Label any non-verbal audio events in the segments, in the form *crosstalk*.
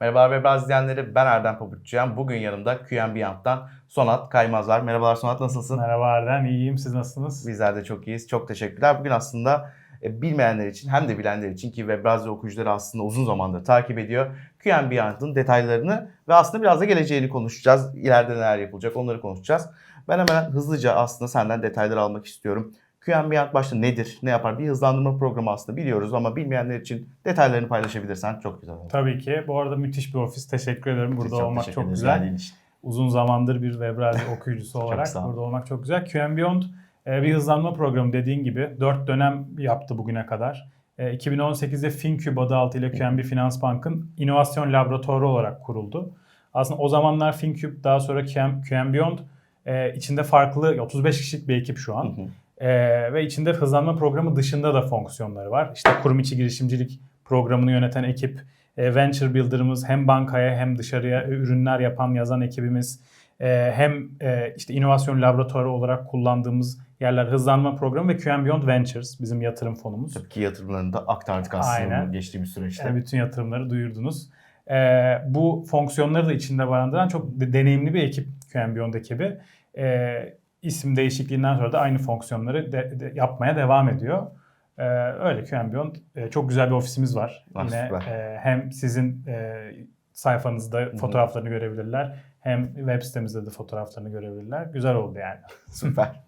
Merhabalar Webraz izleyenleri ben Erdem Pabuççuyan. Bugün yanımda QNB Sonat Kaymaz var. Merhabalar Sonat nasılsın? Merhaba Erdem, iyiyim. Siz nasılsınız? Bizler de çok iyiyiz. Çok teşekkürler. Bugün aslında e, bilmeyenler için hem de bilenler için ki Webraz okuyucuları aslında uzun zamandır takip ediyor. QNB detaylarını ve aslında biraz da geleceğini konuşacağız. İleride neler yapılacak onları konuşacağız. Ben hemen hızlıca aslında senden detayları almak istiyorum. Yamp başta nedir, ne yapar? Bir hızlandırma programı aslında biliyoruz ama bilmeyenler için detaylarını paylaşabilirsen çok güzel olur. Tabii ki. Bu arada müthiş bir ofis. Teşekkür ederim. Burada Çok olmak çok güzel. Uzun zamandır bir Webrazi *laughs* okuyucusu olarak burada olmak çok güzel. QM Beyond e, bir hızlanma programı dediğin gibi 4 dönem yaptı bugüne kadar. E, 2018'de FinCube adı altıyla QNB Finans Bank'ın inovasyon laboratuvarı olarak kuruldu. Aslında o zamanlar FinCube daha sonra QM, QM Beyond e, içinde farklı 35 kişilik bir ekip şu an. Ee, ve içinde hızlanma programı dışında da fonksiyonları var. İşte kurum içi girişimcilik programını yöneten ekip, e, venture builder'ımız hem bankaya hem dışarıya ürünler yapan yazan ekibimiz, e, hem e, işte inovasyon laboratuvarı olarak kullandığımız yerler hızlanma programı ve QM Beyond Ventures bizim yatırım fonumuz. Tabii ki yatırımlarını da aktardık aslında Aynen. geçtiğimiz süreçte. Yani bütün yatırımları duyurdunuz. Ee, bu fonksiyonları da içinde barındıran çok de- deneyimli bir ekip QM Beyond ekibi. Ee, isim değişikliğinden sonra da aynı fonksiyonları de- de- yapmaya devam ediyor. Ee, öyle QM Beyond e, çok güzel bir ofisimiz var. Ah, Yine süper. e, hem sizin e, sayfanızda fotoğraflarını görebilirler hem web sitemizde de fotoğraflarını görebilirler. Güzel oldu yani. *laughs* Süper.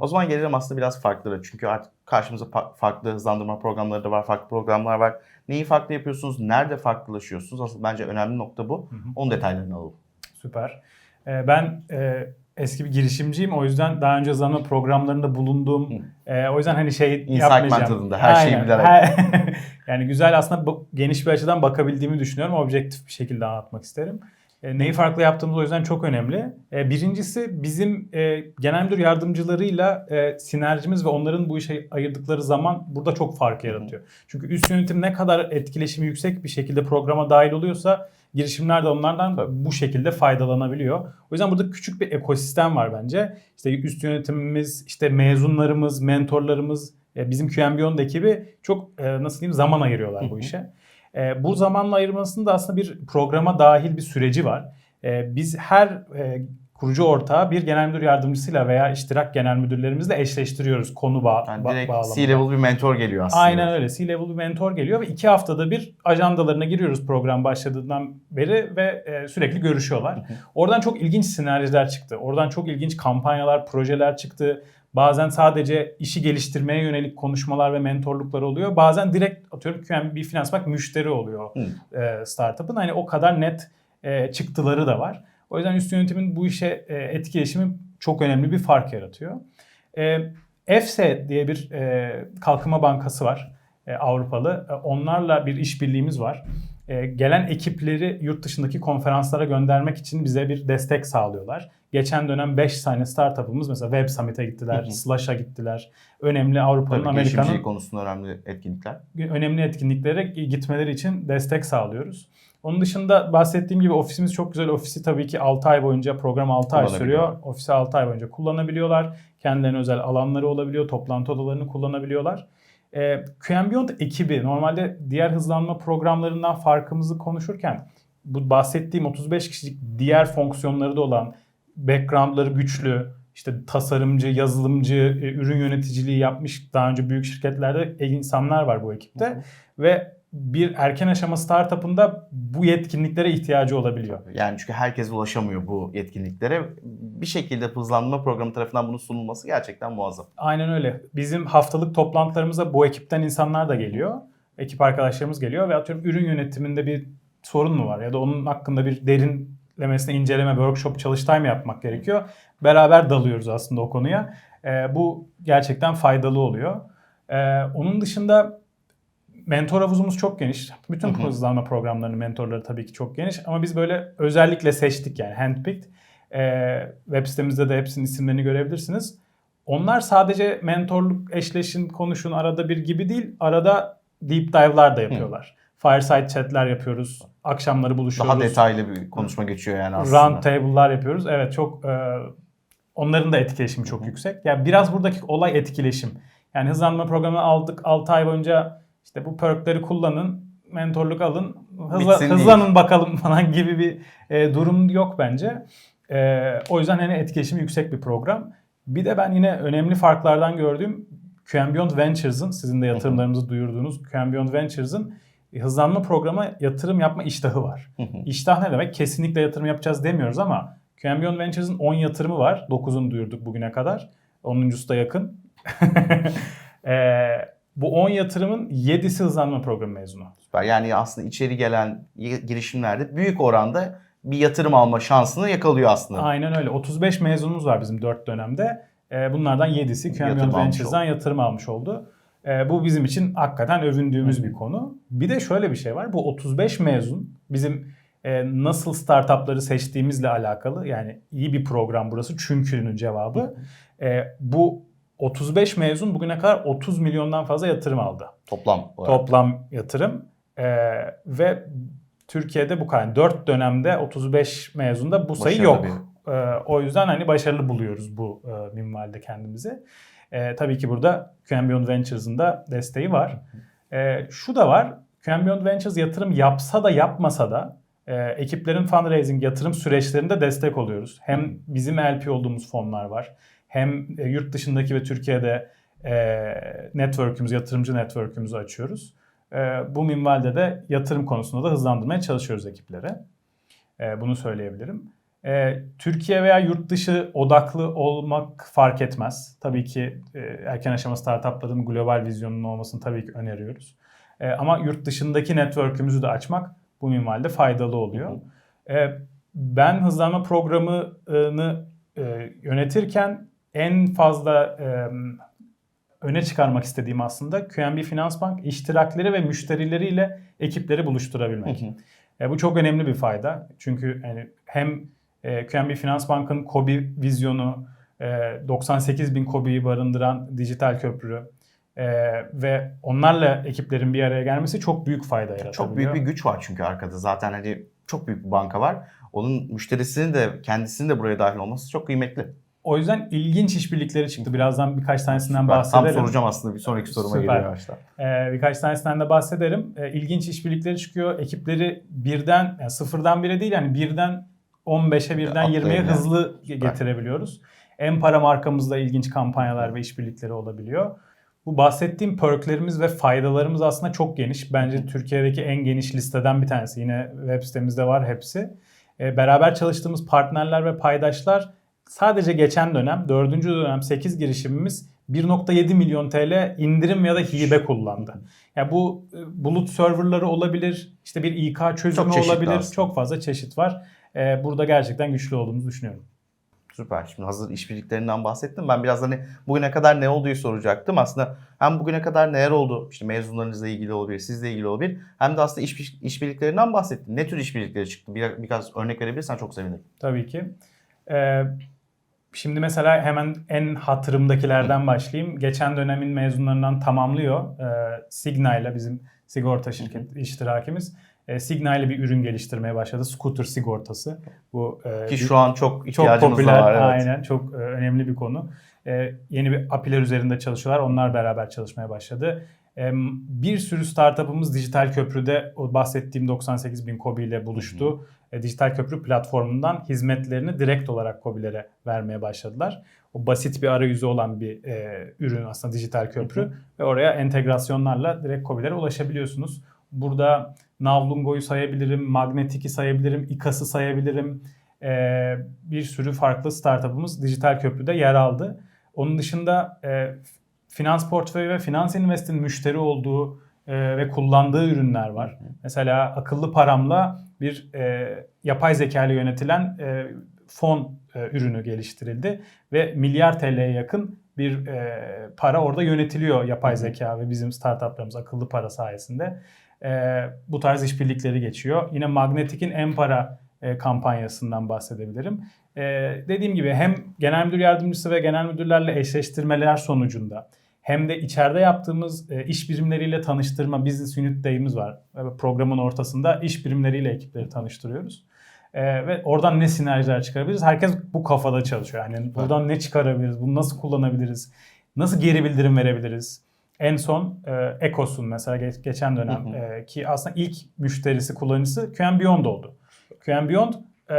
O zaman gelelim aslında biraz farklılara. Çünkü artık karşımıza fa- farklı hızlandırma programları da var, farklı programlar var. Neyi farklı yapıyorsunuz, nerede farklılaşıyorsunuz? Asıl bence önemli nokta bu. Hı hı. Onun detaylarını alalım. Süper. Ee, ben e, eski bir girişimciyim. O yüzden daha önce hızlanma programlarında bulunduğum e, o yüzden hani şey Insight yapmayacağım. mantığında, her şeyi Aynen. bilerek. Her- *laughs* yani güzel aslında bu- geniş bir açıdan bakabildiğimi düşünüyorum. Objektif bir şekilde anlatmak isterim. E, neyi farklı yaptığımız o yüzden çok önemli. E, birincisi bizim e, genel müdür yardımcılarıyla sinerjimiz ve onların bu işe ayırdıkları zaman burada çok fark yaratıyor. Çünkü üst yönetim ne kadar etkileşimi yüksek bir şekilde programa dahil oluyorsa girişimler de onlardan Tabii. bu şekilde faydalanabiliyor. O yüzden burada küçük bir ekosistem var bence. İşte üst yönetimimiz, işte mezunlarımız, mentorlarımız, bizim QM Beyond ekibi çok nasıl diyeyim zaman ayırıyorlar bu işe. E, bu zamanla ayırmasının da aslında bir programa dahil bir süreci var. E, biz her e, kurucu ortağı bir genel müdür yardımcısıyla veya iştirak genel müdürlerimizle eşleştiriyoruz konu bağ, Yani ba- direkt bağlamında. C-level bir mentor geliyor aslında. Aynen öyle. C-level bir mentor geliyor ve iki haftada bir ajandalarına giriyoruz program başladığından beri ve e, sürekli görüşüyorlar. Oradan çok ilginç sinerjiler çıktı. Oradan çok ilginç kampanyalar, projeler çıktı. Bazen sadece işi geliştirmeye yönelik konuşmalar ve mentorluklar oluyor. Bazen direkt atıyorum QNB bir finans bank müşteri oluyor e, startup'ın. Hani o kadar net e, çıktıları da var. O yüzden üst yönetimin bu işe e, etkileşimi çok önemli bir fark yaratıyor. E, EFSE diye bir e, kalkınma bankası var e, Avrupalı. E, onlarla bir işbirliğimiz var. E, gelen ekipleri yurt dışındaki konferanslara göndermek için bize bir destek sağlıyorlar. Geçen dönem 5 tane startup'ımız mesela Web Summit'e gittiler. Slash'a gittiler. Önemli Avrupa'nın, Amerika'nın konusunda önemli etkinlikler. önemli etkinliklere gitmeleri için destek sağlıyoruz. Onun dışında bahsettiğim gibi ofisimiz çok güzel. Ofisi tabii ki 6 ay boyunca program 6 ay sürüyor. Ofisi 6 ay boyunca kullanabiliyorlar. Kendilerine özel alanları olabiliyor. Toplantı odalarını kullanabiliyorlar. Ee, QM Beyond ekibi normalde diğer hızlanma programlarından farkımızı konuşurken bu bahsettiğim 35 kişilik diğer fonksiyonları da olan backgroundları güçlü, işte tasarımcı, yazılımcı, e, ürün yöneticiliği yapmış daha önce büyük şirketlerde insanlar var bu ekipte ve bir erken aşama startup'ında bu yetkinliklere ihtiyacı olabiliyor. Yani çünkü herkes ulaşamıyor bu yetkinliklere. Bir şekilde hızlandırma programı tarafından bunun sunulması gerçekten muazzam. Aynen öyle. Bizim haftalık toplantılarımıza bu ekipten insanlar da geliyor. Ekip arkadaşlarımız geliyor ve atıyorum ürün yönetiminde bir sorun mu var ya da onun hakkında bir derinlemesine inceleme, workshop, çalıştay mı yapmak gerekiyor? Beraber dalıyoruz aslında o konuya. Ee, bu gerçekten faydalı oluyor. Ee, onun dışında mentor havuzumuz çok geniş. Bütün hızlanma programlarının mentorları tabii ki çok geniş ama biz böyle özellikle seçtik yani handpicked. Ee, web sitemizde de hepsinin isimlerini görebilirsiniz. Onlar sadece mentorluk, eşleşin, konuşun arada bir gibi değil. Arada deep dive'lar da yapıyorlar. Fireside chat'ler yapıyoruz. Akşamları buluşuyoruz. Daha detaylı bir konuşma geçiyor yani aslında. Round table'lar yapıyoruz. Evet çok e, onların da etkileşimi çok yüksek. Yani biraz buradaki olay etkileşim. Yani hızlanma programını aldık 6 ay boyunca işte bu perkleri kullanın. mentorluk alın, hızla, Bitsin değil. hızlanın bakalım *laughs* falan gibi bir e, durum yok bence. E, o yüzden hani etkileşimi yüksek bir program. Bir de ben yine önemli farklardan gördüğüm QM Beyond Ventures'ın, sizin de yatırımlarımızı duyurduğunuz QM Beyond Ventures'ın hızlanma programa yatırım yapma iştahı var. İştah ne demek? Kesinlikle yatırım yapacağız demiyoruz ama QM Beyond Ventures'ın 10 yatırımı var. 9'unu duyurduk bugüne kadar. 10.sü da yakın. *laughs* Ee, bu 10 yatırımın 7'si hızlanma programı mezunu. Süper. Yani aslında içeri gelen girişimlerde büyük oranda bir yatırım alma şansını yakalıyor aslında. Aynen öyle. 35 mezunumuz var bizim 4 dönemde. Ee, bunlardan 7'si QM Yatırım Beyond almış Ventures'dan yatırım almış oldu. Ee, bu bizim için hakikaten övündüğümüz bir konu. Bir de şöyle bir şey var. Bu 35 mezun bizim e, nasıl startupları seçtiğimizle alakalı. Yani iyi bir program burası çünkü'nün cevabı. E, bu 35 mezun bugüne kadar 30 milyondan fazla yatırım aldı. Toplam olarak. Toplam yatırım. Ee, ve Türkiye'de bu kadar. 4 dönemde 35 mezunda bu sayı Başarılı yok. Ee, o yüzden hani başarılı buluyoruz bu e, minvalde kendimizi. Ee, tabii ki burada QM Beyond Ventures'ın da desteği var. Ee, şu da var. QM Beyond Ventures yatırım yapsa da yapmasa da e, ekiplerin fundraising yatırım süreçlerinde destek oluyoruz. Hem bizim LP olduğumuz fonlar var. Hem e, yurt dışındaki ve Türkiye'de e, network'ümüz, yatırımcı network'ümüzü açıyoruz. E, bu minvalde de yatırım konusunda da hızlandırmaya çalışıyoruz ekiplere. E, bunu söyleyebilirim. E, Türkiye veya yurt dışı odaklı olmak fark etmez. Tabii ki e, erken aşama startupların global vizyonunun olmasını tabii ki öneriyoruz. E, ama yurt dışındaki network'ümüzü de açmak bu minvalde faydalı oluyor. E, ben hızlanma programını e, yönetirken en fazla e, öne çıkarmak istediğim aslında QNB Finansbank iştirakleri ve müşterileriyle ekipleri buluşturabilmek. Hı hı. E, bu çok önemli bir fayda. Çünkü yani hem e, QNB Finansbank'ın KOBİ vizyonu, e, 98 bin KOBİ'yi barındıran dijital köprü e, ve onlarla ekiplerin bir araya gelmesi çok büyük fayda yaratabiliyor. Çok büyük bir güç var çünkü arkada. Zaten hani çok büyük bir banka var. Onun müşterisinin de kendisinin de buraya dahil olması çok kıymetli. O yüzden ilginç işbirlikleri çıktı. Birazdan birkaç tanesinden Ben tam bahsedelim. soracağım aslında bir sonraki soruma Süper. geliyor başta. Ee, birkaç tanesinden de bahsederim. Ee, ilginç işbirlikleri çıkıyor. Ekipleri birden, yani sıfırdan bire değil yani birden 15'e birden Atlayın 20'ye yani. hızlı getirebiliyoruz. En para markamızda ilginç kampanyalar ve işbirlikleri olabiliyor. Bu bahsettiğim perklerimiz ve faydalarımız aslında çok geniş. Bence Türkiye'deki en geniş listeden bir tanesi. Yine web sitemizde var hepsi. Ee, beraber çalıştığımız partnerler ve paydaşlar sadece geçen dönem, dördüncü dönem 8 girişimimiz 1.7 milyon TL indirim ya da hibe kullandı. Ya bu e, bulut serverları olabilir, işte bir İK çözümü Çok olabilir. aslında. Çok fazla çeşit var. Ee, burada gerçekten güçlü olduğumuzu düşünüyorum. Süper. Şimdi hazır işbirliklerinden bahsettim. Ben biraz hani bugüne kadar ne olduğu soracaktım. Aslında hem bugüne kadar neler oldu, işte mezunlarınızla ilgili olabilir, sizle ilgili olabilir. Hem de aslında iş, işbirliklerinden bahsettin. Ne tür işbirlikleri çıktı? Bir, birkaç örnek verebilirsen çok sevinirim. Tabii ki. Ee, şimdi mesela hemen en hatırımdakilerden başlayayım. Geçen dönemin mezunlarından tamamlıyor. Ee, Signa ile bizim sigorta şirket iştirakimiz. E, Signa ile bir ürün geliştirmeye başladı. Scooter sigortası. Bu e, Ki bir- şu an çok çok ihtiyacımız popüler. da var. Evet. Aynen. Çok e, önemli bir konu. E, yeni bir API'ler üzerinde çalışıyorlar. Onlar beraber çalışmaya başladı. E, bir sürü startup'ımız dijital köprüde o bahsettiğim 98 bin KOBİ ile buluştu. E, dijital köprü platformundan hizmetlerini direkt olarak KOBİ'lere vermeye başladılar. O basit bir arayüzü olan bir e, ürün aslında dijital köprü ve oraya entegrasyonlarla direkt KOBİ'lere ulaşabiliyorsunuz. Burada Navlungo'yu sayabilirim, Magnetic'i sayabilirim, İKAS'ı sayabilirim. Ee, bir sürü farklı startup'ımız dijital köprüde yer aldı. Onun dışında e, finans portföyü ve finans investin müşteri olduğu e, ve kullandığı ürünler var. Mesela akıllı paramla bir e, yapay zeka ile yönetilen e, fon e, ürünü geliştirildi ve milyar TL'ye yakın bir e, para orada yönetiliyor yapay zeka ve bizim startuplarımız akıllı para sayesinde. E, bu tarz işbirlikleri geçiyor. Yine Magnetic'in en para e, kampanyasından bahsedebilirim. E, dediğim gibi hem genel müdür yardımcısı ve genel müdürlerle eşleştirmeler sonucunda hem de içeride yaptığımız e, iş birimleriyle tanıştırma business unit day'imiz var. E, Programın ortasında iş birimleriyle ekipleri tanıştırıyoruz. E, ve oradan ne sinerjiler çıkarabiliriz? Herkes bu kafada çalışıyor. Yani buradan ne çıkarabiliriz? Bunu nasıl kullanabiliriz? Nasıl geri bildirim verebiliriz? En son e, Ecos'un mesela geç- geçen dönem Hı hı. e, ki aslında ilk müşterisi kullanıcısı QM Beyond oldu. QM Beyond e,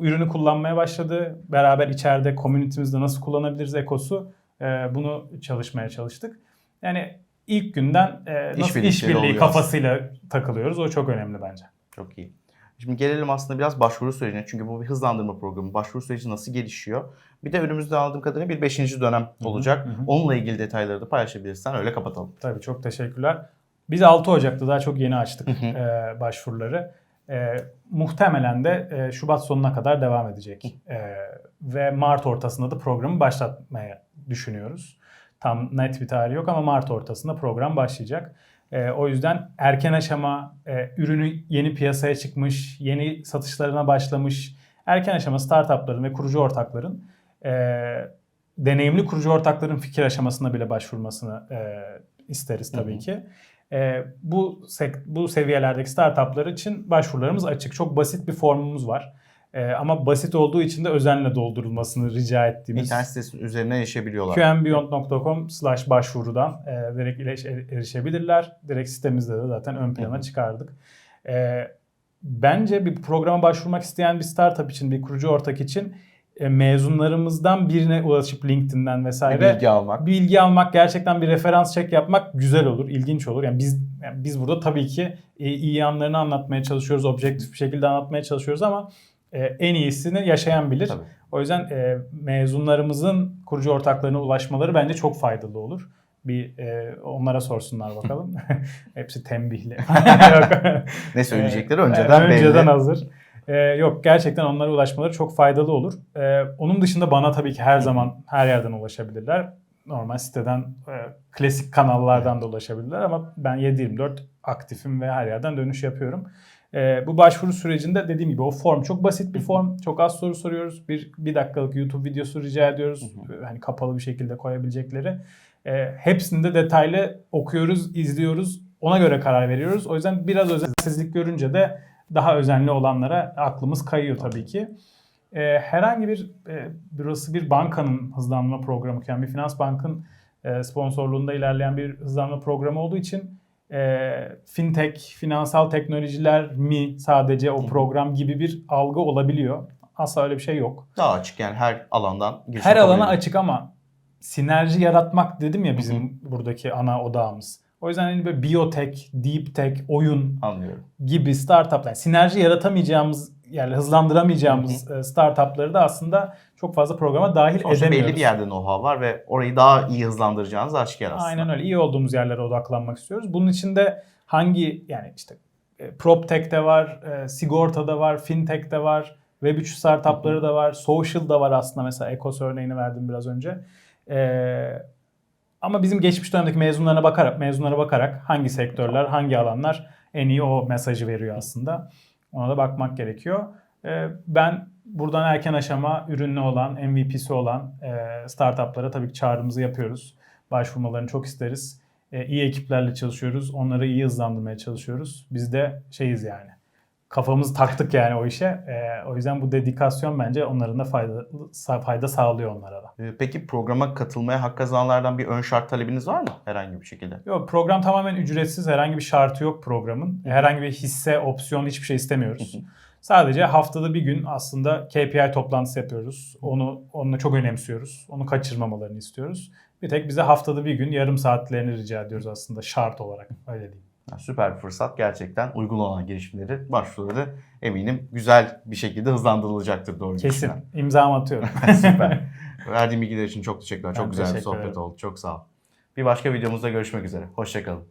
ürünü kullanmaya başladı. Beraber içeride community'mizde nasıl kullanabiliriz Ecos'u e, bunu çalışmaya çalıştık. Yani ilk günden e, nasıl işbirliği oluyor kafasıyla takılıyoruz. O çok önemli bence. Çok iyi. Şimdi gelelim aslında biraz başvuru sürecine. Çünkü bu bir hızlandırma programı. Başvuru süreci nasıl gelişiyor? Bir de önümüzde anladığım kadarıyla bir 5. dönem olacak. hı hı. Onunla ilgili detayları da paylaşabilirsen öyle kapatalım. Tabii çok teşekkürler. Biz 6 Ocak'ta daha çok yeni açtık Hı hı. e, başvuruları. E, muhtemelen de e, Şubat sonuna kadar devam edecek. E, ve Mart ortasında da programı başlatmaya düşünüyoruz. Tam net bir tarih yok ama Mart ortasında program başlayacak. E, o yüzden erken aşama, e, ürünü yeni piyasaya çıkmış, yeni satışlarına başlamış, erken aşama startupların ve kurucu ortakların e, deneyimli kurucu ortakların fikir aşamasında bile başvurmasını e, isteriz tabii Hı hı. ki. E, bu bu seviyelerdeki startuplar için başvurularımız açık. Çok basit bir formumuz var. E, ama basit olduğu için de özenle doldurulmasını rica ettiğimiz İnternet sitesinin üzerine erişebiliyorlar. qmbeyond.com slash başvurudan e, direkt ileş- erişebilirler. Direkt sitemizde de zaten ön plana Hı hı. çıkardık. E, bence bir programa başvurmak isteyen bir startup için, bir kurucu ortak için mezunlarımızdan birine ulaşıp LinkedIn'den vesaire bilgi almak. bilgi almak, gerçekten bir referans çek yapmak güzel olur, ilginç olur. Yani biz yani biz burada tabii ki e, iyi yanlarını anlatmaya çalışıyoruz, objektif bir şekilde anlatmaya çalışıyoruz ama e, en iyisini yaşayan bilir. Tabii. O yüzden e, mezunlarımızın kurucu ortaklarına ulaşmaları bence çok faydalı olur. Bir e, onlara sorsunlar *laughs* bakalım. *laughs* Hepsi tembihli. *laughs* Ne söyleyecekleri önceden e, belli. Önceden hazır. Ee, yok gerçekten onlara ulaşmaları çok faydalı olur. Ee, onun dışında bana tabii ki her zaman her yerden ulaşabilirler. Normal siteden, e, klasik kanallardan da ulaşabilirler ama ben 7-24 aktifim ve her yerden dönüş yapıyorum. Ee, bu başvuru sürecinde dediğim gibi o form çok basit bir form. Çok az soru soruyoruz. Bir, bir dakikalık YouTube videosu rica ediyoruz. Hani kapalı bir şekilde koyabilecekleri. Ee, hepsini de detaylı okuyoruz, izliyoruz. Ona göre karar veriyoruz. O yüzden biraz özensizlik görünce de daha özenli olanlara aklımız kayıyor tabii ki. Ee, herhangi bir, e, burası bir bankanın hızlanma programı. Yani bir finans bankın e, sponsorluğunda ilerleyen bir hızlanma programı olduğu için e, fintech, finansal teknolojiler mi sadece o program gibi bir algı olabiliyor. Asla öyle bir şey yok. Daha açık yani her alandan Her alana açık ama sinerji yaratmak dedim ya bizim buradaki ana odağımız. O yüzden hani böyle biyotek, deep tech, oyun Anlıyorum. gibi startuplar, yani sinerji yaratamayacağımız yani hızlandıramayacağımız e, startupları da aslında çok fazla programa dahil Sonuçta edemiyoruz. belli bir yerde know-how var ve orayı daha iyi hızlandıracağınız aşikar aslında. Aynen öyle. İyi olduğumuz yerlere odaklanmak istiyoruz. Bunun içinde hangi yani işte e, PropTech'te var, e, sigortada var, FinTech'te var, Web3 startupları da var, Social'da var aslında mesela Ecos örneğini verdim biraz önce. E, ama bizim geçmiş dönemdeki mezunlarına bakarak, mezunlara bakarak hangi sektörler, hangi alanlar en iyi o mesajı veriyor aslında. Ona da bakmak gerekiyor. E, ben buradan erken aşama ürünlü olan, MVP'si olan e, startuplara tabii ki çağrımızı yapıyoruz. Başvurmalarını çok isteriz. E, iyi ekiplerle çalışıyoruz. Onları iyi hızlandırmaya çalışıyoruz. Biz de şeyiz yani. Kafamızı taktık yani o işe. E, o yüzden bu dedikasyon bence onların da fayda, fayda sağlıyor onlara da. Ee, Peki programa katılmaya hak kazananlardan bir ön şart talebiniz var mı herhangi bir şekilde? Yok program tamamen ücretsiz. Herhangi bir şartı yok programın. Herhangi bir hisse, opsiyon hiçbir şey istemiyoruz. Sadece haftada bir gün aslında KPI toplantısı yapıyoruz. Onu onunla çok önemsiyoruz. Onu kaçırmamalarını istiyoruz. Bir tek bize haftada bir gün yarım saatlerini rica ediyoruz aslında şart olarak. Öyle diyeyim. Ya Süper bir fırsat. Gerçekten uygun olan girişimleri, başvuruları eminim güzel bir şekilde hızlandırılacaktır doğru Kesin. girişimler. İmzamı atıyorum. *laughs* Süper. *laughs* Verdiğin bilgiler için çok teşekkürler. Ben Çok güzel bir teşekkür sohbet ederim. oldu. Çok sağ ol. Bir başka videomuzda görüşmek üzere. Hoşçakalın.